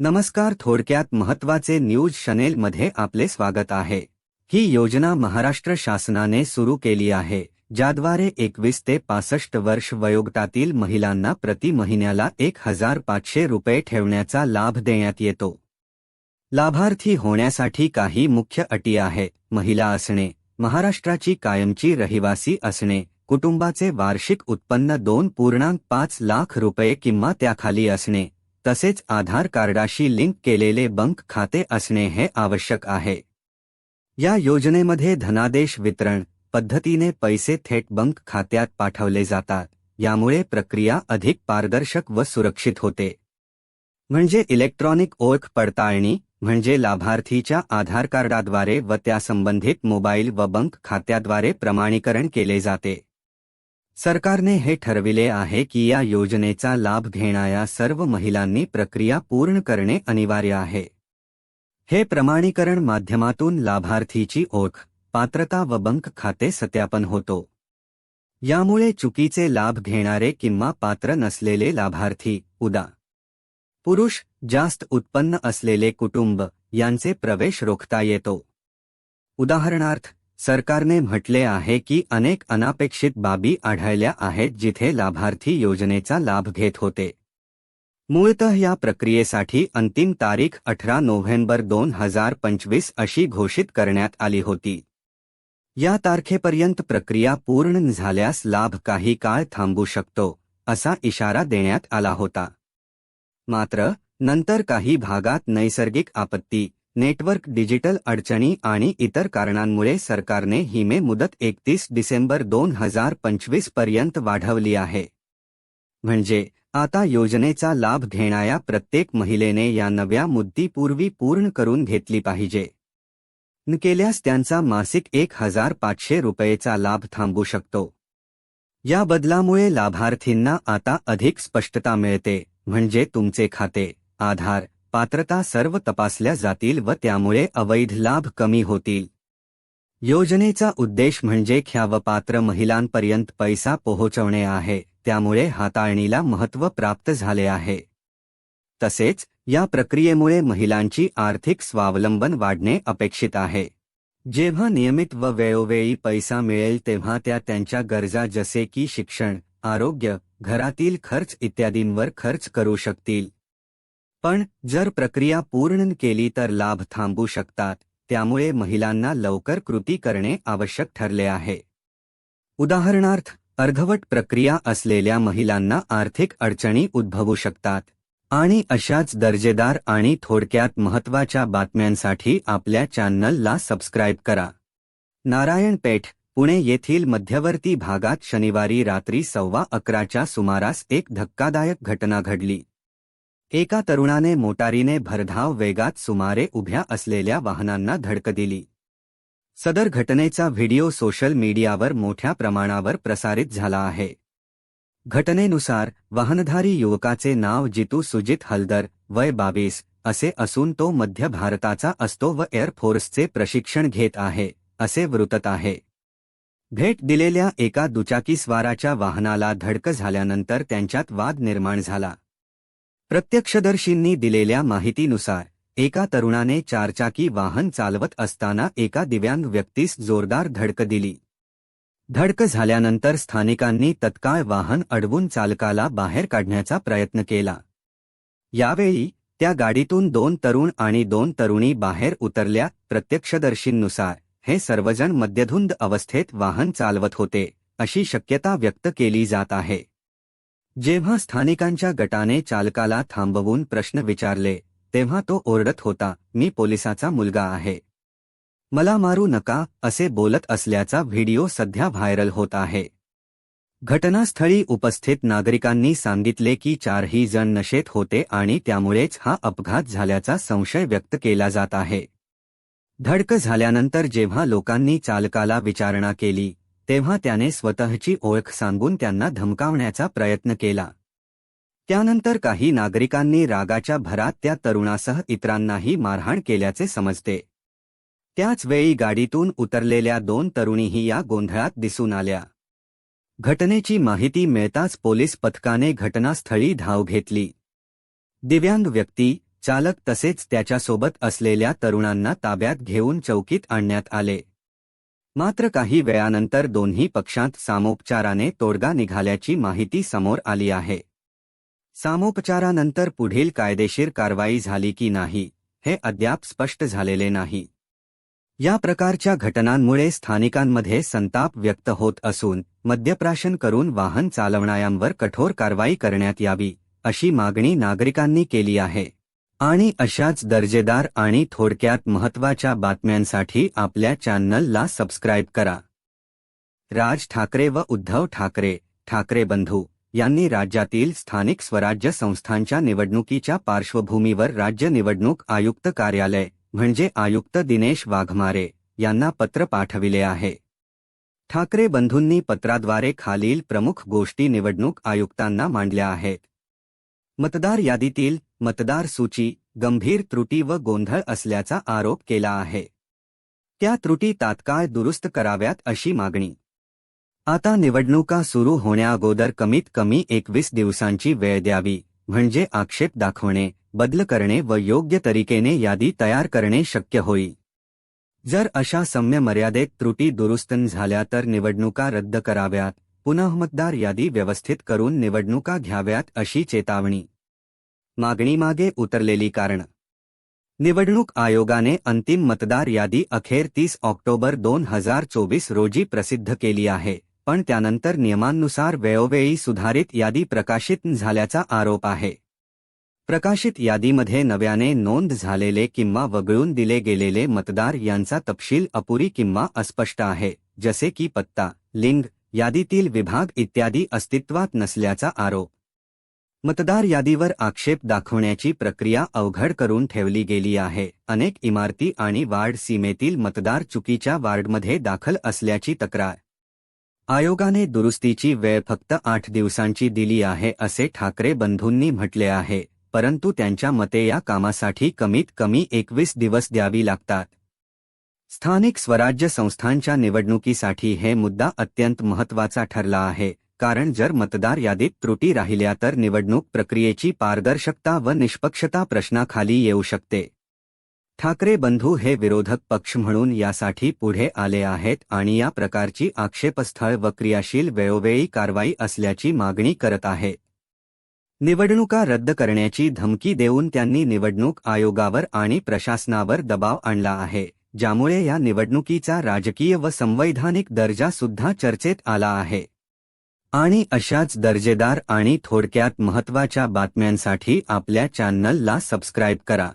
नमस्कार थोडक्यात महत्त्वाचे न्यूजमध्ये आपले स्वागत आहे. ही योजना महाराष्ट्र शासनाने सुरू केली आहे ज्याद्वारे एकवीस ते पासष्ट वर्ष वयोगटातील महिलांना प्रति महिन्याला एक हजार पाचशे रुपये ठेवण्याचा लाभ देण्यात येतो. लाभार्थी होण्यासाठी काही मुख्य अटी आहे महिला असणे महाराष्ट्राची कायमची रहिवासी असणे कुटुंबाचे वार्षिक उत्पन्न दोन पूर्णांक पाच लाख रुपये किंवा त्याखाली असणे तसेच आधार कार्डाशी लिंक केलेले बँक खाते असणे हे आवश्यक आहे. या योजनेमध्ये धनादेश वितरण पद्धतीने पैसे थेट बँक खात्यात पाठवले जातात. यामुळे प्रक्रिया अधिक पारदर्शक व सुरक्षित होते. म्हणजे इलेक्ट्रॉनिक ओळख पडताळणी म्हणजे लाभार्थीच्या आधार कार्डाद्वारे व त्यासंबंधित मोबाईल व बँक खात्याद्वारे प्रमाणीकरण केले जाते. सरकारने हे ठरविले आहे की या योजनेचा लाभ घेणाऱ्या सर्व महिलांनी प्रक्रिया पूर्ण करणे अनिवार्य आहे. हे प्रमाणीकरण माध्यमातून लाभार्थीची ओळख पात्रता व बंक खाते सत्यापन होतो. यामुळे चुकीचे लाभ घेणारे किंवा पात्र नसलेले लाभार्थी उदा. पुरुष जास्त उत्पन्न असलेले कुटुंब यांचे प्रवेश रोखता येतो. उदाहरणार्थ सरकारने म्हटले आहे की अनेक अनापेक्षित बाबी आढळल्या आहेत जिथे लाभार्थी योजनेचा लाभ घेत होते. मूळतः या प्रक्रियेसाठी अंतिम तारीख अठरा नोव्हेंबर दोन हजार पंचवीस अशी घोषित करण्यात आली होती. या तारखेपर्यंत प्रक्रिया पूर्ण झाल्यास लाभ काही काळ थांबू शकतो असा इशारा देण्यात आला होता. मात्र नंतर काही भागात नैसर्गिक आपत्ती नेटवर्क डिजिटल अडचणी आणि इतर कारणांमुळे सरकारने ही मे मुदत एकतीस डिसेंबर दोन हजार पंचवीसपर्यंत वाढवली आहे. म्हणजे आता योजनेचा लाभ घेणाऱ्या प्रत्येक महिलेने या नव्या मुद्दीपूर्वी पूर्ण करून घेतली पाहिजे. न केल्यास त्यांचा मासिक एक हजार पाचशे रुपयेचा लाभ थांबू शकतो. या बदलामुळे लाभार्थींना आता अधिक स्पष्टता मिळते म्हणजे तुमचे खाते आधार पात्रता सर्व तपासल्या जातील व त्यामुळे अवैध लाभ कमी होतील. योजनेचा उद्देश म्हणजे ख्यावपात्र महिलांपर्यंत पैसा पोहोचवणे आहे त्यामुळे हाताळणीला महत्त्व प्राप्त झाले आहे. तसेच या प्रक्रियेमुळे महिलांची आर्थिक स्वावलंबन वाढणे अपेक्षित आहे. जेव्हा नियमित व वेळोवेळी पैसा मिळेल तेव्हा त्या त्यांच्या गरजा जसे की शिक्षण आरोग्य घरातील खर्च इत्यादींवर खर्च करू शकतील. पण जर प्रक्रिया पूर्ण केली तर लाभ थांबू शकतात त्यामुळे महिलांना लवकर कृती करणे आवश्यक ठरले आहे. उदाहरणार्थ अर्धवट प्रक्रिया असलेल्या महिलांना आर्थिक अडचणी उद्भवू शकतात. आणि अशाच दर्जेदार आणि थोडक्यात महत्त्वाच्या बातम्यांसाठी आपल्या चॅनलला सबस्क्राईब करा. नारायणपेठ पुणे येथील मध्यवर्ती भागात शनिवारी रात्री सव्वा अकराच्या सुमारास एक धक्कादायक घटना घडली. एका तरुणाने मोटारीने भरधाव वेगात सुमारे उभ्या असलेल्या वाहनांना धडक दिली. सदर घटनेचा व्हिडिओ सोशल मीडियावर मोठ्या प्रमाणावर प्रसारित झाला आहे. घटनेनुसार वाहनधारी युवकाचे नाव जितू सुजित हलदर वय बावीस असे असून तो मध्य भारताचा असतो व एअरफोर्सचे प्रशिक्षण घेत आहे असे वृत्त आहे. भेट दिलेल्या एका दुचाकीस्वाराच्या वाहनाला धडक झाल्यानंतर त्यांच्यात वाद निर्माण झाला. प्रत्यक्षदर्शींनी दिलेल्या माहितीनुसार एका तरुणाने चारचाकी वाहन चालवत असताना एका दिव्यांग व्यक्तीस जोरदार धडक दिली. धडक झाल्यानंतर स्थानिकांनी तत्काळ वाहन अडवून चालकाला बाहेर काढण्याचा प्रयत्न केला. यावेळी त्या गाडीतून दोन तरुण आणि दोन तरुणी बाहेर उतरल्या. प्रत्यक्षदर्शींनुसार हे सर्वजण मद्यधुंद अवस्थेत वाहन चालवत होते अशी शक्यता व्यक्त केली जात आहे. जेव्हा स्थानिकांच्या गटाने चालकाला थांबवून प्रश्न विचारले तेव्हा तो ओरडत होता मी पोलिसाचा मुलगा आहे. मला मारू नका असे बोलत असल्याचा व्हिडिओ सध्या व्हायरल होत आहे. घटनास्थळी उपस्थित नागरिकांनी सांगितले की चारही जण नशेत होते आणि त्यामुळेच हा अपघात झाल्याचा संशय व्यक्त केला जात आहे. धडक झाल्यानंतर जेव्हा लोकांनी चालकाला विचारणा केली तेव्हा त्याने स्वतःची ओळख सांगून त्यांना धमकावण्याचा प्रयत्न केला. त्यानंतर काही नागरिकांनी रागाच्या भरात त्या तरुणासह इतरांनाही मारहाण केल्याचे समजते. त्याच वेळी गाडीतून उतरलेल्या दोन तरुणीही या गोंधळात दिसून आल्या. घटनेची माहिती मिळताच पोलीस पथकाने घटनास्थळी धाव घेतली. दिव्यांग व्यक्ती चालक तसेच त्याच्यासोबत असलेल्या तरुणांना ताब्यात घेऊन चौकीत आणण्यात आले. मात्र काही वेळानंतर दोन्ही पक्षांत सामोपचाराने तोडगा निघाल्याची माहिती समोर आली आहे. सामोपचारानंतर पुढील कायदेशीर कारवाई झाली की नाही हे अद्याप स्पष्ट झालेले नाही. या प्रकारच्या घटनांमुळे स्थानिकांमध्ये संताप व्यक्त होत असून मद्यप्राशन करून वाहन चालवणाऱ्यांवर कठोर कारवाई करण्यात यावी अशी मागणी नागरिकांनी केली आहे. आणि अशाच दर्जेदार आणि थोडक्यात महत्त्वाच्या बातम्यांसाठी आपल्या चॅनलला सबस्क्राईब करा. राज ठाकरे व उद्धव ठाकरे ठाकरे बंधू यांनी राज्यातील स्थानिक स्वराज्य संस्थांच्या निवडणुकीच्या पार्श्वभूमीवर राज्य निवडणूक आयुक्त कार्यालय म्हणजे आयुक्त दिनेश वाघमारे यांना पत्र पाठविले आहे. ठाकरे बंधूंनी पत्राद्वारे खालील प्रमुख गोष्टी निवडणूक आयुक्तांना मांडल्या आहेत. मतदार यादीतील मतदार सूची गंभीर त्रुटी व गोंधळ असल्याचा आरोप केला आहे. त्या त्रुटी तात्काळ दुरुस्त कराव्यात अशी मागणी. आता निवडणुका सुरू होण्याअगोदर कमीत कमी एकवीस दिवसांची वेळ द्यावी म्हणजे आक्षेप दाखवणे बदल करणे व योग्य तरीकेने यादी तयार करणे शक्य होईल जर अशा सम्य मर्यादेत त्रुटी दुरुस्त झाल्या तर निवडणुका रद्द कराव्यात पुनः मतदार यादी व्यवस्थित करून निवडणुका घ्याव्यात अशी चेतावणी. मागणीमागे उतरलेली कारण. निवडणूक आयोगाने अंतिम मतदार यादी अखेर तीस ऑक्टोबर दोन हज़ार चोवीस रोजी प्रसिद्ध केली आहे, पण त्यानंतर नियमांनुसार वेळोवेळी सुधारित यादी प्रकाशित झाल्याचा आरोप आहे. प्रकाशित यादीमध्ये नव्याने नोंद झालेले किंवा वगळून दिले गेलेले मतदार यांचा तपशील अपुरी किंवा अस्पष्ट आहे, जसे की पत्ता, लिंग यादीतील विभाग इत्यादी अस्तित्वात नसल्याचा आरोप. मतदार यादीवर आक्षेप दाखवण्याची प्रक्रिया अवघड करून ठेवली गेली आहे. अनेक इमारती आणि वार्ड सीमेतील मतदार चुकीच्या वार्डमध्ये दाखल असल्याची तक्रार. आयोगाने दुरुस्तीची वेळ फक्त आठ दिवसांची दिली आहे असे ठाकरे बंधूंनी म्हटले आहे परंतु त्यांच्या मते या कामासाठी कमीत कमी एकवीस दिवस द्यावी लागतात. स्थानिक स्वराज्य संस्थांच्या निवडणुकीसाठी हे मुद्दा अत्यंत महत्त्वाचा ठरला आहे कारण जर मतदार यादीत त्रुटी राहिल्या तर निवडणूक प्रक्रियेची पारदर्शकता व निष्पक्षता प्रश्नाखाली येऊ शकते. ठाकरे बंधू हे विरोधक पक्ष म्हणून यासाठी पुढे आले आहेत आणि या प्रकारची आक्षेपस्थळ व क्रियाशील वेळोवेळी कारवाई असल्याची मागणी करत आहे. निवडणुका रद्द करण्याची धमकी देऊन त्यांनी निवडणूक आयोगावर आणि प्रशासनावर दबाव आणला आहे. ज्यामुळे या निवडणुकीचा राजकीय व संवैधानिक दर्जा सुद्धा चर्चेत आला आहे. आणि अशाच दर्जेदार आणि थोडक्यात महत्त्वाच्या बातम्यांसाठी आपल्या चॅनलला सबस्क्राईब करा.